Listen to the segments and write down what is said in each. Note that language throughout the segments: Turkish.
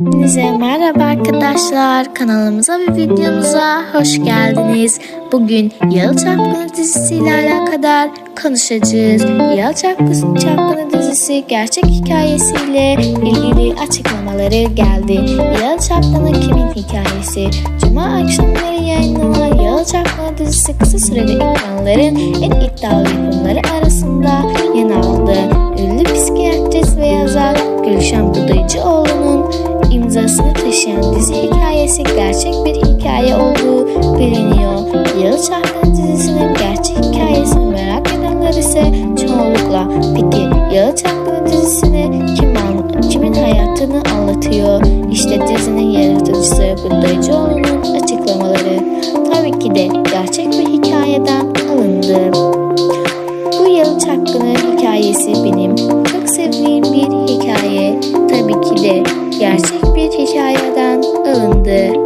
Hepinize merhaba arkadaşlar. Kanalımıza ve videomuza hoş geldiniz. Bugün Yalı Çapkını dizisiyle alakadar konuşacağız. Yalı Çapkını, Çapkını dizisi gerçek hikayesiyle ilgili açıklamaları geldi. Yalı Çapkını kimin hikayesi? Cuma akşamları yayınlanan Yalı Çapkını dizisi kısa sürede ekranların en iddialı yapımları arasında yer aldı. Ünlü psikiyatrist ve yazar Gülşen Budayıcıoğlu'nun imzasını taşıyan dizi hikayesi gerçek bir hikaye olduğu biliniyor. Yalı Çapkını dizisinin gerçek hikayesini merak edenler ise çoğunlukla peki Yalı Çapkını dizisini kim an- kimin hayatını anlatıyor? İşte dizinin yaratıcısı Budayıcıoğlu'nun açıklamaları. Tabii ki de gerçek bir hikayeden alındı. Bu Yalı Çapkını hikayesi benim çok sevdiğim bir hikaye. Tabii ki de gerçek hikayeden alındı.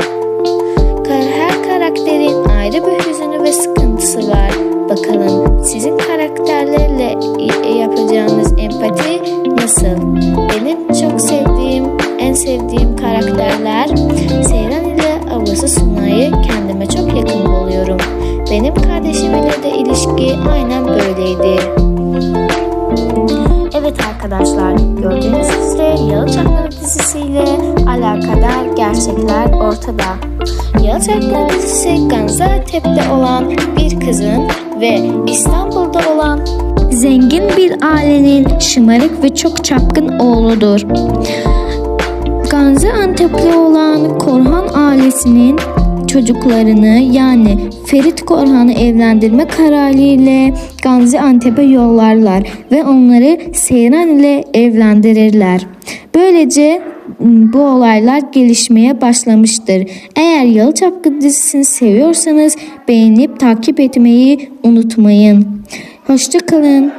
Her karakterin ayrı bir hüzünü ve sıkıntısı var. Bakalım sizin karakterlerle y- yapacağınız empati nasıl? Benim çok sevdiğim, en sevdiğim karakterler Seyran ile ablası Sunay'ı kendime çok yakın buluyorum. Benim kardeşimle de ilişki aynen böyleydi. Evet arkadaşlar gördüğünüz üzere Yalı Çapkını dizisiyle gerçekler ortada. Çapkını dizisi Gaziantep'te olan bir kızın ve İstanbul'da olan zengin bir ailenin şımarık ve çok çapkın oğludur. Gaziantep'li olan Korhan ailesinin çocuklarını yani Ferit Korhan'ı evlendirme kararıyla Gaziantep'e yollarlar ve onları Seyran ile evlendirirler. Böylece bu olaylar gelişmeye başlamıştır. Eğer Yalı Çapkını dizisini seviyorsanız beğenip takip etmeyi unutmayın. Hoşçakalın.